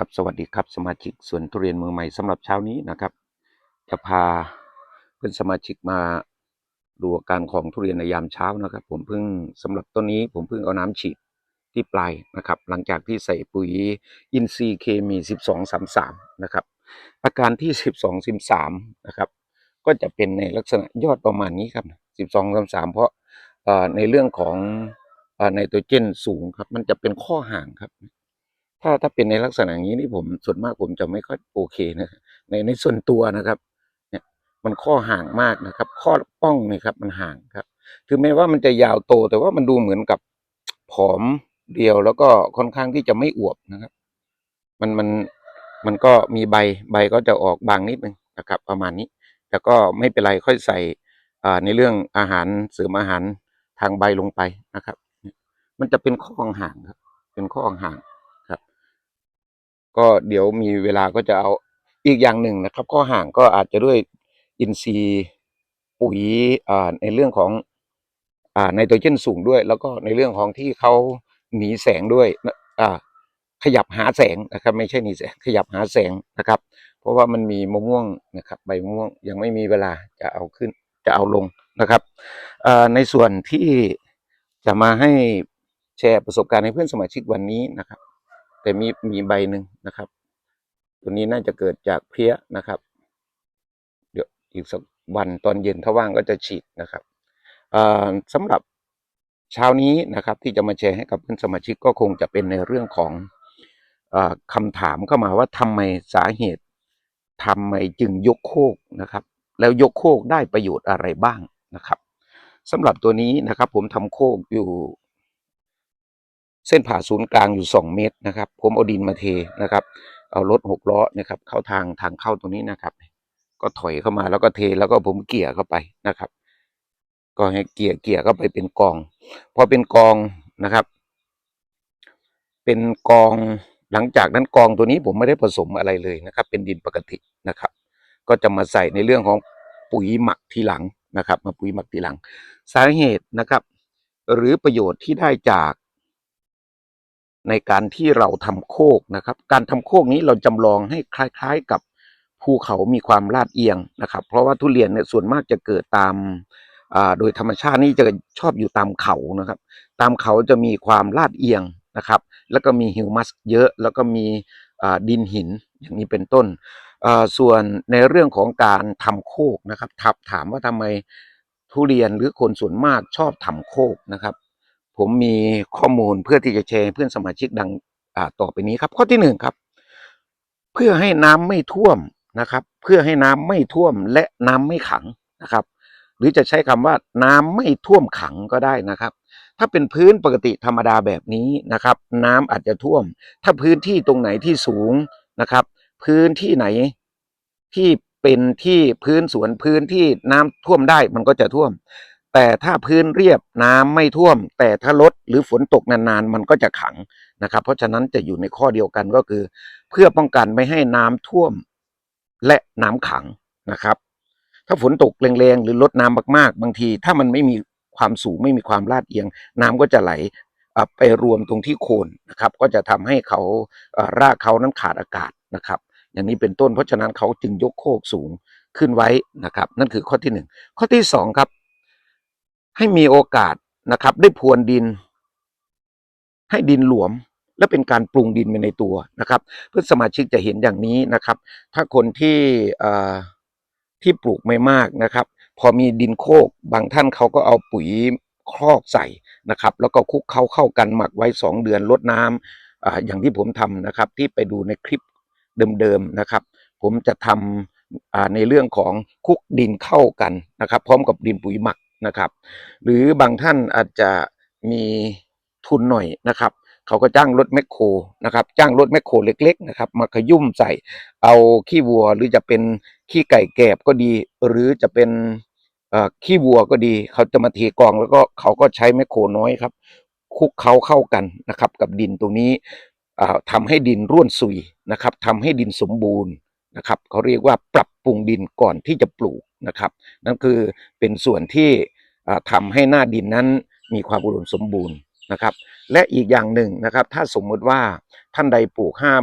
ครับสวัสดีครับสมาชิกสวนทุเรียนมือใหม่สำหรับเช้านี้นะครับ จะพาเพื่อนสมาชิกมาดูอาการของทุเรียนในยามเช้านะครับ ผมเพิ่งสำหรับต้นนี้ ผมเพิ่งเอาน้ำฉีดที่ปลายนะครับ หลังจากที่ใส่ปุ๋ยอินทรีย์เคมี 1233 นะครับ อาการที่ 12 13 นะครับ ก็จะเป็นในลักษณะยอดประมาณนี้ครับ 12 33 เพราะเอ่อในเรื่องของอ่อไนโตรเจนสูงครับ มันจะเป็นข้อห่างครับ ถ้าถ้าเป็นในลักษณะอย่างนี้นี่ผมส่วนมากผมจะไม่ค่อยโอเคนะในในส่วนตัวนะครับ เนี่ยมันข้อห่างมากนะครับ ข้อป้องนี่ครับ มันห่างครับ ถึงแม้ว่ามันจะยาวโตแต่ว่ามันดูเหมือนกับผอมเดียวแล้วก็ค่อนข้างที่จะไม่อวบนะครับ มันมันมันก็มีใบใบก็จะออกบางนิดนึงนะครับ ประมาณนี้แต่ก็ไม่เป็นไรค่อยใส่อ่าในเรื่องอาหารเสริมอาหารทางใบลงไปนะครับ มันจะเป็นข้อห่างครับ เป็นข้อห่าง ก็เดี๋ยวมีเวลาก็จะเอาอีกอย่างหนึ่งนะครับ ข้อห่างก็อาจจะด้วยอินทรีย์ปุ๋ยในเรื่องของอ่าไนโตรเจนสูงด้วย แล้วก็ในเรื่องของที่เขาหนีแสงด้วยขยับหาแสงนะครับ ไม่ใช่หนีแสงขยับหาแสงนะครับ เพราะว่ามันมีมะม่วงนะครับ ใบมะม่วงยังไม่มีเวลาจะเอาขึ้นจะเอาลงนะครับในส่วนที่จะมาให้แชร์ประสบการณ์ให้เพื่อนสมาชิกวันนี้นะครับ แต่มีมีใบหนึ่งนะครับ ตัวนี้น่าจะเกิดจากเพี้ยนะครับ เดี๋ยวอีกสักวันตอนเย็นถ้าว่างก็จะฉีดนะครับสำหรับเช้านี้นะครับที่จะมาแชร์ให้กับเพื่อนสมาชิกก็คงจะเป็นในเรื่องของอคำถามเข้ามาว่าทำไมสาเหตุทำไมจึงยกโคกนะครับ แล้วยกโคกได้ประโยชน์อะไรบ้างนะครับสำหรับตัวนี้นะครับ ผมทำโคกอยู่ เส้นผ่าศูนย์กลางอยู่สองเมตรนะครับ ผมเอาดินมาเทนะครับ เอารถหกล้อนะครับ เข้าทางทางเข้าตรงนี้นะครับ ก็ถอยเข้ามาแล้วก็เทแล้วก็ผมเกี่ยเข้าไปนะครับ ก็ให้เกี่ยเกี่ยเข้าไปเป็นกอง พอเป็นกองนะครับ เป็นกองหลังจากนั้นกองตัวนี้ผมไม่ได้ผสมอะไรเลยนะครับ เป็นดินปกตินะครับ ก็จะมาใส่ในเรื่องของปุ๋ยหมักทีหลังนะครับ มาปุ๋ยหมักทีหลัง สาเหตุนะครับ หรือประโยชน์ที่ได้จาก ในการที่เราทำโคกนะครับ การทำโคกนี้เราจำลองให้คล้ายๆกับภูเขามีความลาดเอียงนะครับ เพราะว่าทุเรียนเนี่ยส่วนมากจะเกิดตามอ่าโดยธรรมชาตินี่จะชอบอยู่ตามเขานะครับ ตามเขาจะมีความลาดเอียงนะครับ แล้วก็มีฮิวมัสเยอะแล้วก็มีอ่าดินหินอย่างนี้เป็นต้นอ่าส่วนในเรื่องของการทำโคกนะครับถับถามว่าทำไมทุเรียนหรือคนส่วนมากชอบทำโคกนะครับ ผมมีข้อมูลเพื่อที่จะแชร์เพื่อนสมาชิกดังต่อไปนี้ครับ ข้อที่หนึ่งครับ เพื่อให้น้ำไม่ท่วมนะครับ เพื่อให้น้ำไม่ท่วมและน้ำไม่ขังนะครับ หรือจะใช้คำว่าน้ำไม่ท่วมขังก็ได้นะครับ ถ้าเป็นพื้นปกติธรรมดาแบบนี้นะครับ น้ำอาจจะท่วม ถ้าพื้นที่ตรงไหนที่สูงนะครับ พื้นที่ไหนที่เป็นที่พื้นสวนพื้นที่น้ำท่วมได้มันก็จะท่วม แต่ถ้าพื้นเรียบน้ำไม่ท่วม แต่ถ้าลดหรือฝนตกนานๆ มันก็จะขังนะครับ เพราะฉะนั้นจะอยู่ในข้อเดียวกันก็คือ เพื่อป้องกันไม่ให้น้ำท่วมและน้ำขังนะครับ ถ้าฝนตกแรงๆหรือลดน้ำมากๆ บางที ถ้ามันไม่มีความสูงไม่มีความลาดเอียง น้ำก็จะไหลไปรวมตรงที่โคนนะครับ ก็จะทำให้เขารากเขานั้นขาดอากาศนะครับ อย่างนี้เป็นต้นเพราะฉะนั้นเขาจึงยกโคกสูงขึ้นไว้นะครับ นั่นคือข้อที่หนึ่งข้อที่สองครับ ให้มีโอกาสนะครับ ได้พรวนดิน ให้ดินหลวม และเป็นการปรุงดินไปในตัวนะครับ เพื่อสมาชิกจะเห็นอย่างนี้นะครับ ถ้าคนที่ที่ปลูกไม่มากนะครับ พอมีดินโคกบางท่านเขาก็เอาปุ๋ยครอกใส่นะครับ แล้วก็คุกเข้าเข้ากันหมักไว้สองเดือนลดน้ำอ่าอย่างที่ผมทำนะครับ ที่ไปดูในคลิปเดิมๆนะครับ ผมจะทำอ่าในเรื่องของคุกดินเข้ากันนะครับ พร้อมกับดินปุ๋ยหมัก นะครับ หรือบางท่านอาจจะมีทุนหน่อยนะครับ เขาก็จ้างรถแมคโครนะครับ จ้างรถแมคโครเล็ก ๆ นะครับ มาขยุ่มใส่ เอาขี้วัวหรือจะเป็นขี้ไก่แกบก็ดี หรือจะเป็นขี้วัวก็ดี เขาจะมาเทกองแล้วก็เขาก็ใช้แมคโครน้อยครับคุกเขาเข้ากันนะครับ กับดินตรงนี้อ่าทำให้ดินร่วนซุยนะครับทำให้ดินสมบูรณ์นะครับ เขาเรียกว่าปรับ ปรุงดินก่อนที่จะปลูกนะครับ นั่นคือเป็นส่วนที่อ่าทำให้หน้าดินนั้นมีความอุดมสมบูรณ์นะครับ และอีกอย่างหนึ่งนะครับ ถ้าสมมุติว่าท่านใดปลูกห้า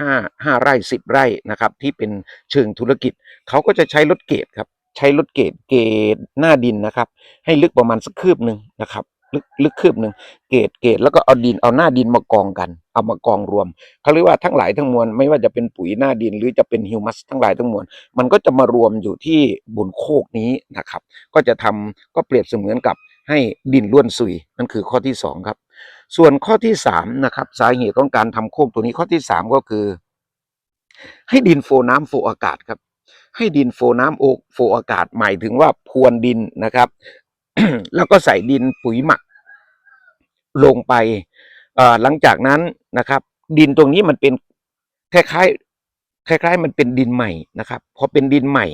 ห้าห้าไร่สิบไร่นะครับ ที่เป็นเชิงธุรกิจเขาก็จะใช้รถเกตครับ ใช้รถเกตเกตหน้าดินนะครับ ให้ลึกประมาณสักคืบหนึ่งนะครับ ลึกลึกคืบหนึ่งเกตเกตแล้วก็เอาดินเอาหน้าดินมากองกัน เอามากองรวมเขาเรียกว่าทั้งหลายทั้งมวลไม่ว่าจะเป็นปุ๋ยหน้าดินหรือจะเป็นฮิวมัสทั้งหลายทั้งมวลมันก็จะมารวมอยู่ที่บนโคกนี้นะครับ ก็จะทำก็เปรียบเสมือนกับให้ดินล้วนซุยนั่นคือข้อที่สองครับ ส่วนข้อที่สามนะครับสาเหตุของการทำโคกตัวนี้ข้อที่สามก็คือ ให้ดินโฟน้ำโฟอากาศครับให้ดินโฟน้ำโอโฟอากาศหมายถึงว่าพรวนดินนะครับ แล้วก็ใส่ดินปุ๋ยหมัก ลงไปหลังจากนั้นนะครับ ดินตรงนี้มันเป็นคล้ายๆคล้าย ๆ มันเป็นดินใหม่นะครับพอเป็นดินใหม่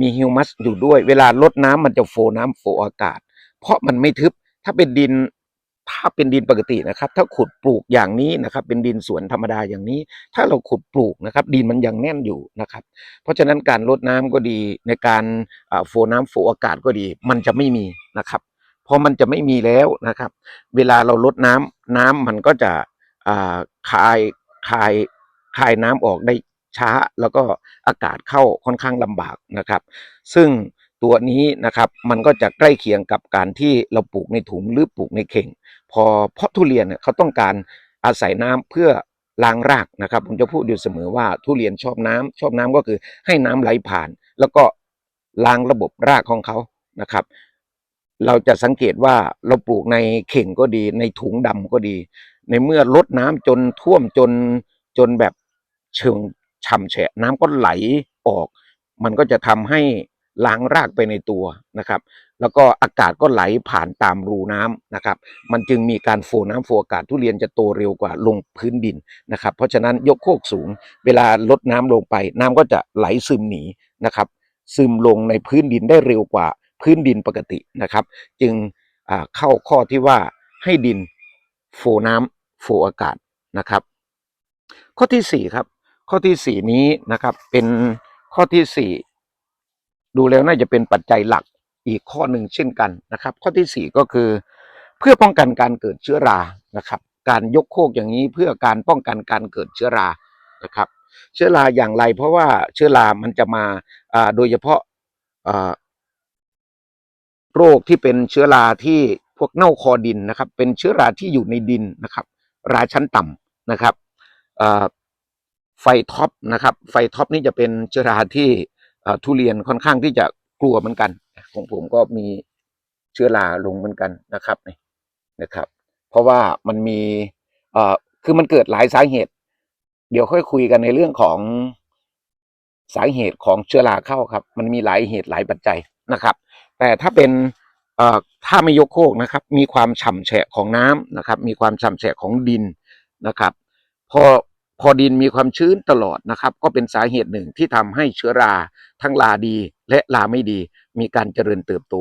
มีฮิวมัสอยู่ด้วย เวลาลดน้ำมันจะโฟน้ำโฟอากาศ เพราะมันไม่ทึบถ้าเป็นดิน ถ้าเป็นดินปกตินะครับ ถ้าขุดปลูกอย่างนี้นะครับ เป็นดินสวนธรรมดาอย่างนี้ ถ้าเราขุดปลูกนะครับ ดินมันยังแน่นอยู่นะครับ เพราะฉะนั้นการลดน้ำก็ดีในการโฟน้ำโฟอากาศก็ดี มันจะไม่มีนะครับพอมันจะไม่มีแล้วนะครับ เวลาเราลดน้ำน้ำมันก็จะคายคายคายน้ำออกได้ช้า แล้วก็อากาศเข้าค่อนข้างลำบากนะครับ ซึ่งตัวนี้นะครับมันก็จะใกล้เคียงกับการที่เราปลูกในถุงหรือปลูกในเข่ง พอเพาะทุเรียนเนี่ยเขาต้องการอาศัยน้ำเพื่อล้างรากนะครับผมจะพูดอยู่เสมอว่าทุเรียนชอบน้ำชอบน้ำก็คือให้น้ำไหลผ่าน แล้วก็ล้างระบบรากของเขานะครับ เราจะสังเกตว่าเราปลูกในเข่งก็ดี ในถุงดำก็ดี ในเมื่อลดน้ำจนท่วมจนจนแบบเชิงฉ่ำแฉะน้ำก็ไหลออก มันก็จะทำให้ ล้างรากไปในตัวนะครับ แล้วก็อากาศก็ไหลผ่านตามรูน้ำนะครับ มันจึงมีการโฟน้ำโฟอากาศทุเรียนจะโตเร็วกว่าลงพื้นดินนะครับ เพราะฉะนั้นยกโคกสูง เวลาลดน้ำลงไป น้ำก็จะไหลซึมหนีนะครับ ซึมลงในพื้นดินได้เร็วกว่าพื้นดินปกตินะครับ จึงอ่าเข้าข้อที่ว่าให้ดินโฟน้ำโฟอากาศนะครับ ข้อที่สี่ครับข้อที่สี่นี้นะครับเป็นข้อที่สี่ ดูแล้วน่าจะเป็นปัจจัยหลักอีกข้อหนึ่งเช่นกันนะครับ ข้อที่สี่ก็คือ เพื่อป้องกันการเกิดเชื้อรานะครับ การยกโคกอย่างนี้เพื่อการป้องกันการเกิดเชื้อรานะครับ เชื้อราอย่างไร เพราะว่าเชื้อรามันจะมาโดยเฉพาะโรคที่เป็นเชื้อราที่พวกเน่าคอดินนะครับ เป็นเชื้อราที่อยู่ในดินนะครับ ราชั้นต่ำนะครับไฟท็อปนะครับ ไฟท็อปนี่จะเป็นเชื้อราที่ ทุเรียนค่อนข้างที่จะกลัวเหมือนกันของผมก็มีเชื้อราลงเหมือนกันนะครับนี่นะครับ เพราะว่ามันมีเอ่อคือมันเกิดหลายสาเหตุ เดี๋ยวค่อยคุยกันในเรื่องของสาเหตุของเชื้อราเข้าครับ มันมีหลายเหตุหลายปัจจัยนะครับ แต่ถ้าเป็นเอ่อถ้าไม่ยกโคกนะครับ มีความฉ่ำแฉะของน้ำนะครับ มีความฉ่ำแฉะของดินนะครับ พอ พอดินมีความชื้นตลอดนะครับ ก็เป็นสาเหตุหนึ่งที่ทำให้เชื้อราทั้งลาดีและลาไม่ดี มีการเจริญเติบโต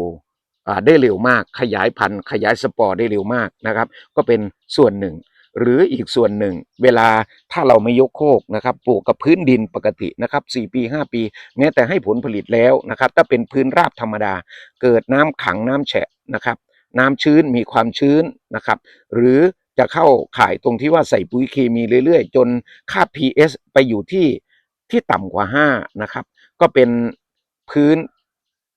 ได้เร็วมากขยายพันธุ์ขยายสปอร์ได้เร็วมากนะครับ ก็เป็นส่วนหนึ่ง หรืออีกส่วนหนึ่ง เวลาถ้าเราไม่ยกโคกนะครับปลูกกับพื้นดินปกตินะครับ4ปี 5 ปี แม้แต่ให้ผลผลิตแล้วนะครับ ถ้าเป็นพื้นราบธรรมดา เกิดน้ำขังน้ำแฉะนะครับ น้ำชื้นมีความชื้นนะครับ หรือ จะเข้าข่ายตรงที่ว่าใส่ปุ๋ยเคมีเรื่อยๆ จนค่า pH ไปอยู่ที่ที่ต่ำกว่า 5 นะครับ ก็เป็นพื้น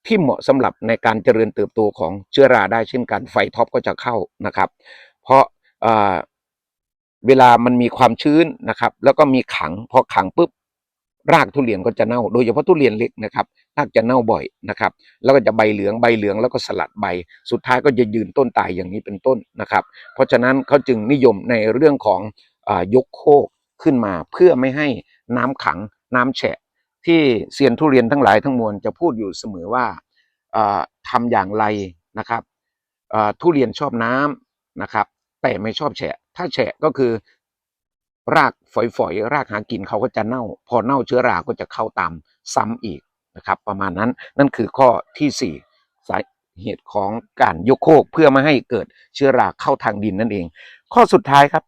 ที่เหมาะสำหรับในการเจริญเติบโตของเชื้อราได้เช่นกันไฟท็อปก็จะเข้านะครับ เพราะเอ่อเวลามันมีความชื้นนะครับ แล้วก็มีขังพอขังปุ๊บรากทุเรียนก็จะเน่า โดยเฉพาะทุเรียนเล็กนะครับ รากจะเน่าบ่อยนะครับ แล้วก็จะใบเหลืองใบเหลืองแล้วก็สลัดใบ สุดท้ายก็จะยืนต้นตายอย่างนี้เป็นต้นนะครับ เพราะฉะนั้นเขาจึงนิยมในเรื่องของอยกโคกขึ้นมาเพื่อไม่ให้น้ำขังน้ำแฉะ ที่เซียนทุเรียนทั้งหลายทั้งมวลจะพูดอยู่เสมอว่าเอ่อทำอย่างไรนะครับทุเรียนชอบน้ำนะครับ แต่ไม่ชอบแฉะ ถ้าแฉะก็คือรากฝอยๆ รากหากินเขาก็จะเน่า พอเน่าเชื้อราก็จะเข้าตามซ้ำอีก นะครับ ประมาณนั้นนั่นคือข้อที่สี่สาเหตุของการยกโคกเพื่อไม่ให้เกิดเชื้อราเข้าทางดินนั่นเอง ข้อสุดท้ายครับ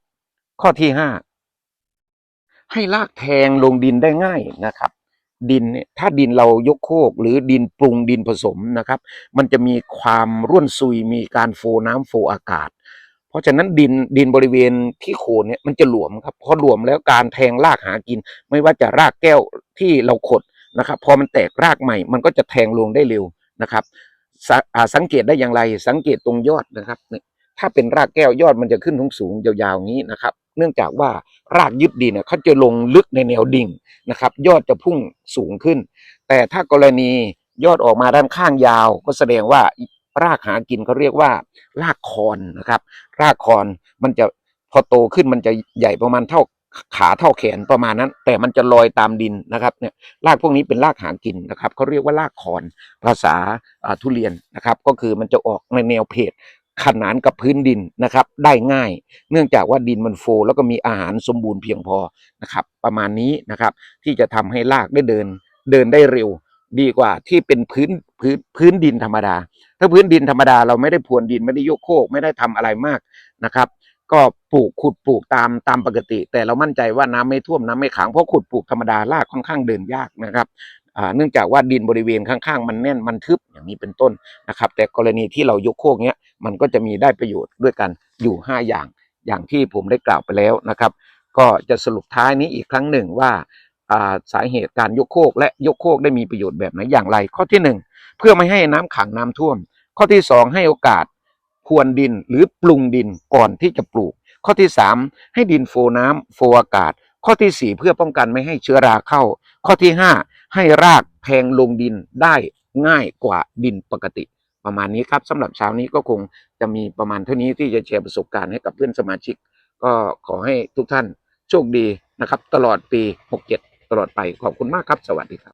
ข้อที่ห้าให้รากแทงลงดินได้ง่ายนะครับ ดินเนี่ยถ้าดินเรายกโคกหรือดินปรุงดินผสมนะครับ มันจะมีความร่วนซุยมีการโฟน้ำโฟอากาศพราะฉะนั้นดินดินบริเวณที่โคนเนี่ยมันจะหลวมครับพอหลวมแล้วการแทงรากหากิน ไม่ว่าจะรากแก้วที่เราขด นะครับ พอมันแตกรากใหม่ มันก็จะแทงลงได้เร็วนะครับสสังเกตได้อย่างไร สังเกตตรงยอดนะครับถ้าเป็นรากแก้วยอดมันจะขึ้นสูงสูงยาวๆอย่างนี้นะครับ เนื่องจากว่ารากยึดดินเนี่ยเขาจะลงลึกในแนวดิ่งนะครับ ยอดจะพุ่งสูงขึ้น แต่ถ้ากรณียอดออกมาด้านข้างยาว ก็แสดงว่ารากหากินเขาเรียกว่า รากคอนนะครับ รากคอนมันจะพอโตขึ้นมันจะใหญ่ประมาณเท่า ขาเท่าแขนประมาณนั้น แต่มันจะลอยตามดินนะครับเนี่ยรากพวกนี้เป็นรากหางกินนะครับเขาเรียกว่ารากคอนภาษาทุเรียนนะครับ ก็คือมันจะออกในแนวเพจขนานกับพื้นดินนะครับ ได้ง่าย เนื่องจากว่าดินมันโฟลแล้วก็มีอาหารสมบูรณ์เพียงพอนะครับ ประมาณนี้นะครับ ที่จะทำให้รากได้เดิน เดินได้เร็ว ดีกว่าที่เป็นพื้นพื้นพื้นดินธรรมดา ถ้าพื้นดินธรรมดาเราไม่ได้พรวนดินไม่ได้ยกโคกไม่ได้ทำอะไรมากนะครับ ก็ปลูกขุดปลูกตามตามปกติ แต่เรามั่นใจว่าน้ำไม่ท่วมน้ำไม่ขังเพราะขุดปลูกธรรมดารากค่อนข้างเดินยากนะครับเนื่องจากว่าดินบริเวณข้างๆ มันแน่นมันทึบอย่างนี้เป็นต้นนะครับ แต่กรณีที่เรายกโคกเนี้ยมันก็จะมีได้ประโยชน์ด้วยกันอยู่ 5 อย่างอย่างที่ผมได้กล่าวไปแล้วนะครับ ก็จะสรุปท้ายนี้อีกครั้งหนึ่งว่าอ่าสาเหตุการยกโคกและยกโคกได้มีประโยชน์แบบไหนอย่างไร ข้อที่หนึ่งเพื่อไม่ให้น้ำขังน้ำท่วม ข้อที่สองให้โอกาส พรวนดินหรือปรุงดินก่อนที่จะปลูก ข้อที่สามให้ดินโฟน้ำโฟอากาศ ข้อที่สี่เพื่อป้องกันไม่ให้เชื้อราเข้า ข้อที่ห้าให้รากแทงลงดินได้ง่ายกว่าดินปกติ ประมาณนี้ครับสำหรับเช้านี้ก็คงจะมีประมาณเท่านี้ที่จะแชร์ประสบการณ์ให้กับเพื่อนสมาชิก ก็ขอให้ทุกท่านโชคดีนะครับ ตลอดปี 67 ตลอดไปขอบคุณมากครับ สวัสดีครับ